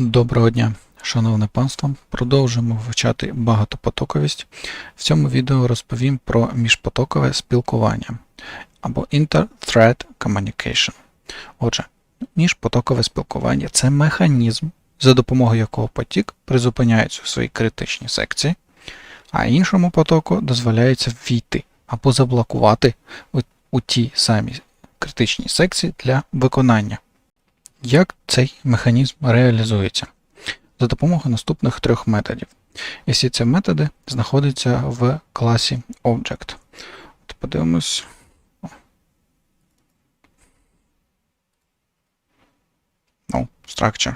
Доброго дня, шановне панство. Продовжуємо вивчати багатопотоковість. В цьому відео розповім про міжпотокове спілкування або Inter-Thread Communication. Отже, міжпотокове спілкування це механізм, за допомогою якого потік призупиняється у своїй критичній секції, а іншому потоку дозволяється ввійти або заблокувати у, у тій самій критичній секції для виконання. Як цей механізм реалізується? За допомогою наступних трьох методів. І всі ці методи знаходяться в класі Object. От подивимось. Ну, structure.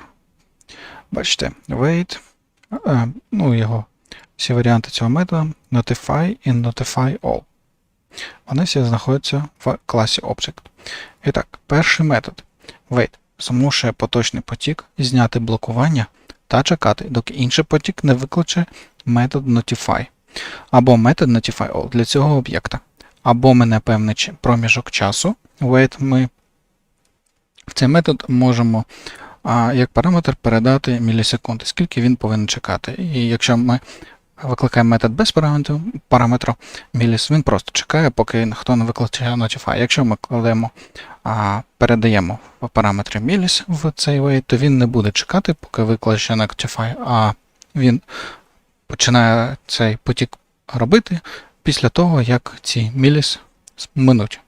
Бачите, wait, ну, його всі варіанти цього методу notify і notify all. Вони всі знаходяться в класі Object. І так, перший метод wait змушує поточний потік зняти блокування та чекати, доки інший потік не викличе метод notify або метод notify all для цього об'єкта. Або ми на певний проміжок часу wait ми в цей метод можемо як параметр передати мілісекунди, скільки він повинен чекати. І якщо ми викликаємо метод без параметру, параметру міліс, він просто чекає, поки ніхто не викличе notify. Якщо ми кладемо а, передаємо параметри міліс в цей wait, то він не буде чекати, поки викличе notify, а він починає цей потік робити після того, як ці міліс минуть.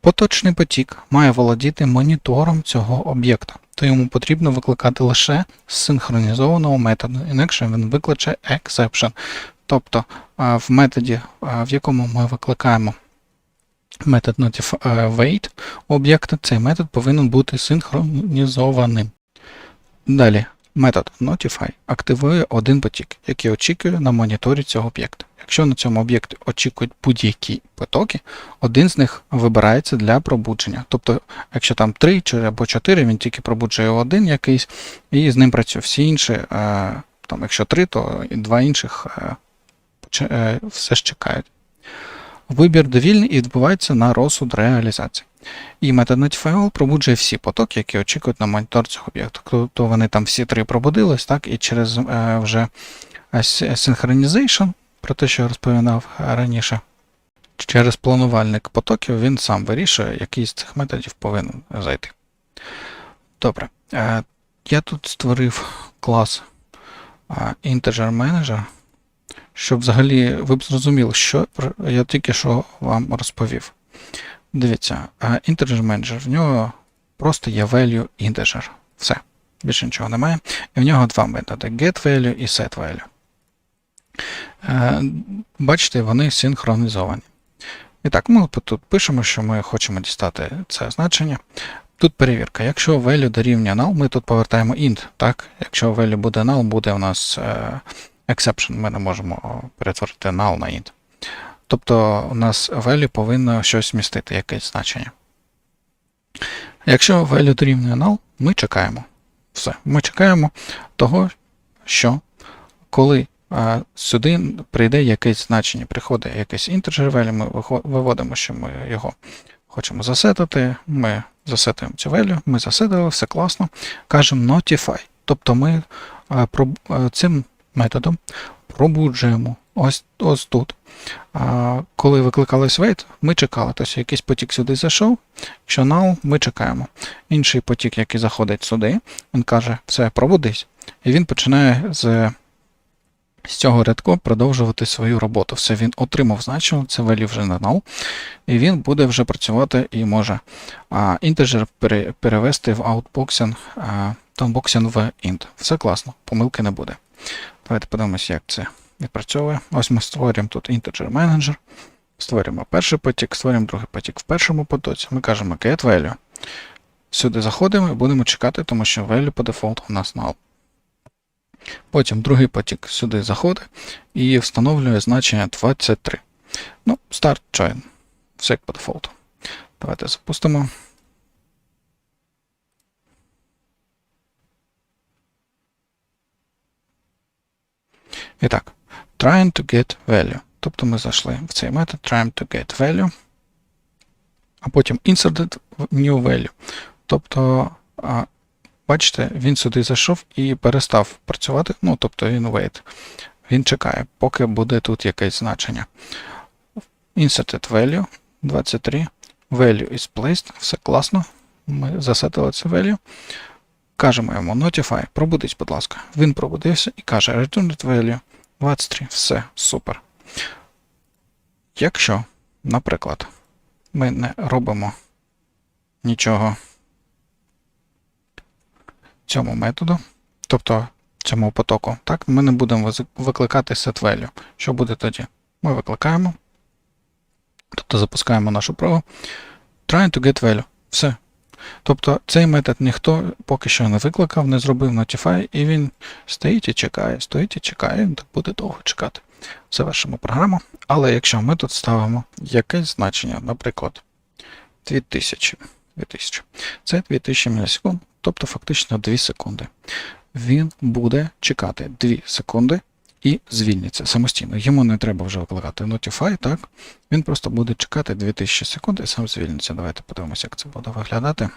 Поточний потік має володіти монітором цього об'єкта, то йому потрібно викликати лише з синхронізованого методу, інакше він викличе exception. Тобто в методі, в якому ми викликаємо метод notif- е, об'єкта, цей метод повинен бути синхронізованим. Далі, метод notify активує один потік, який очікує на моніторі цього об'єкта. Якщо на цьому об'єкті очікують будь-які потоки, один з них вибирається для пробудження. Тобто, якщо там 3 чи або 4, він тільки пробуджує один якийсь і з ним працює. Всі інші, е, там, якщо 3, то два інших е, е, все ж чекають. Вибір довільний і відбувається на розсуд реалізації. І notify пробуджує всі потоки, які очікують на монітор цього об'єкту. Тобто вони там всі три пробудились, так, і через вже synchronization, про те, що я розповідав раніше, через планувальник потоків він сам вирішує, який з цих методів повинен зайти. Добре. Е, я тут створив клас е, Integer Manager, щоб взагалі ви б зрозуміли, що я тільки що вам розповів. Дивіться, integer manager, в нього просто є value integer. Все. Більше нічого немає. І в нього два методи: get value і set value. Е, Бачите, вони синхронізовані. І так, ми тут пишемо, що ми хочемо дістати це значення. Тут перевірка. Якщо value дорівнює null, ми тут повертаємо int. Так? Якщо value буде null, буде у нас е, exception. Ми не можемо перетворити null на int. Тобто у нас value повинно щось містити, якесь значення. Якщо value дорівнює null, ми чекаємо. Все. Ми чекаємо того, що коли сюди прийде якесь значення, приходить якесь integer value, ми виводимо, що ми його хочемо засетити, ми засетуємо цю value, ми засетили, все класно. Кажемо notify. Тобто ми цим методом пробуджуємо ось, ось тут. Коли викликалось wait, ми чекали. Тобто якийсь потік сюди зайшов, якщо null, ми чекаємо. Інший потік, який заходить сюди, він каже, все, пробудись. І він починає з, з цього рядку продовжувати свою роботу. Все, він отримав значення, це value вже не null, і він буде вже працювати і може а, інтеджер перевести в outboxing, а, townboxing в int. Все класно, помилки не буде. Давайте подивимося, як це відпрацьовує. Ось ми створюємо тут integer manager. Створюємо перший потік, створюємо другий потік в першому потоці. Ми кажемо get value. Сюди заходимо і будемо чекати, тому що value по дефолту у нас null. Потім другий потік сюди заходить і встановлює значення 23. Ну, start join. Все як по дефолту. Давайте запустимо. І так, trying to get value. Тобто ми зайшли в цей метод trying to get value, а потім inserted new value. Тобто бачите, він сюди зайшов і перестав працювати. Ну, тобто він wait. Він чекає, поки буде тут якесь значення. Inserted value 23. Value is placed. Все класно. Ми засетили це value. Кажемо йому notify, пробудись, будь ласка. Він пробудився і каже returned value 23. Все, супер. Якщо, наприклад, ми не робимо нічого цьому методу, тобто цьому потоку, так, ми не будемо викликати set value. Що буде тоді? Ми викликаємо, тобто запускаємо нашу прогу, trying to get value. Все. Тобто цей метод ніхто поки що не викликав, не зробив notify, і він стоїть і чекає, стоїть і чекає, він так буде довго чекати. Завершимо програму. Але якщо ми тут ставимо якесь значення, наприклад, 2000, 2000 це 2000 мілісекунд, тобто фактично 2 секунди. Він буде чекати 2 секунди і звільниться самостійно. Йому не треба вже викликати Notify, так? Він просто буде чекати 2000 секунд і сам звільниться. Давайте подивимося, як це буде виглядати.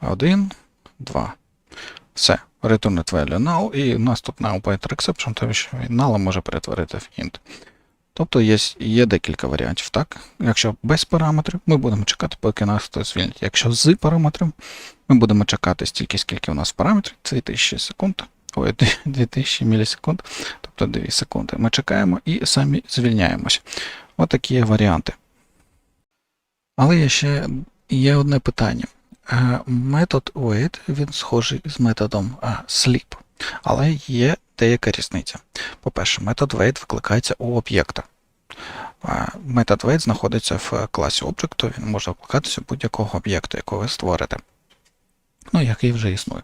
Один, два. Все. Return it value null, і у нас тут null pointer exception, тому що він null може перетворити в int. Тобто є, є декілька варіантів. так? Якщо без параметрів, ми будемо чекати, поки нас хтось звільнить. Якщо з параметрів, ми будемо чекати стільки, скільки у нас параметрів, це 2000 секунд, ой, 2000 мілісекунд, тобто 2 секунди. Ми чекаємо і самі звільняємося. Отакі є варіанти. Але є ще є одне питання. Е, Метод wait, він схожий з методом е, sleep, але є деяка різниця. По-перше, метод wait викликається у об'єкта. Метод wait знаходиться в класі об'єкту, він може викликатися будь-якого об'єкту, якого ви створите. Ну, який вже існує.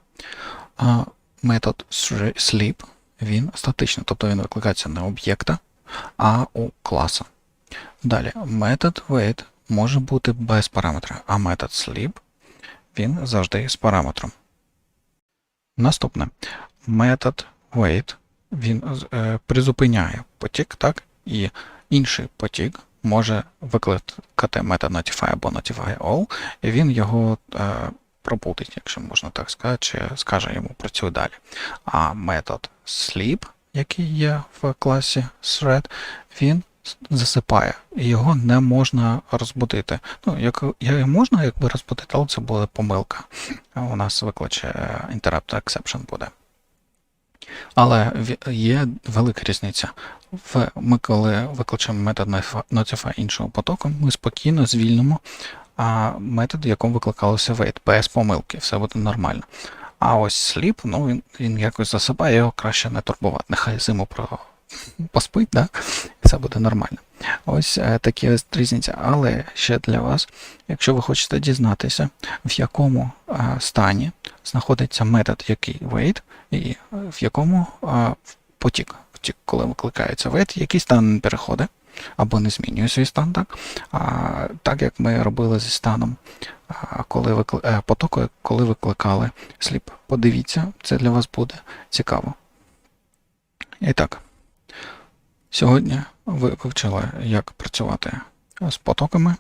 Метод sleep, він статичний, тобто він викликається не об'єкта, а у класа. Далі, метод wait може бути без параметра, а метод sleep він завжди з параметром. Наступне. Метод wait він е, призупиняє потік, так? І інший потік може викликати метод notify або notify all, і він його е, пробудить, якщо можна так сказати, чи скаже йому працюй далі. А метод sleep, який є в класі thread, він засипає, і його не можна розбудити. Ну, як, як можна якби розбудити, але це буде помилка. У нас викличе е, interrupt exception буде. Але є велика різниця. Ми коли викличемо метод notify- іншого потоку, ми спокійно звільнимо а, метод, якому викликалося wait, без помилки, все буде нормально. А ось sleep, ну він, він якось засипає, його краще не турбувати. Нехай зиму про поспить, да? це буде нормально. Ось е, такі ось різниця. Але ще для вас, якщо ви хочете дізнатися, в якому е, стані знаходиться метод, який wait, і в якому е, потік, потік, коли викликається wait, який стан переходить або не змінює свій стан, так? А, так як ми робили зі станом коли викли... потоку, коли викликали сліп. Подивіться, це для вас буде цікаво. І так. Сьогодні ви вивчили, як працювати з потоками,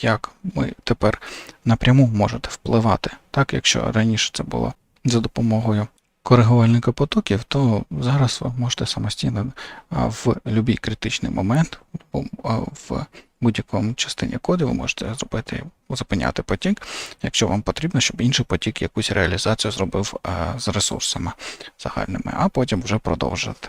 як ми тепер напряму можете впливати. Так, якщо раніше це було за допомогою коригувальника потоків, то зараз ви можете самостійно в будь-який критичний момент, в будь-якому частині коду ви можете зробити зупиняти потік, якщо вам потрібно, щоб інший потік якусь реалізацію зробив з ресурсами загальними, а потім вже продовжити.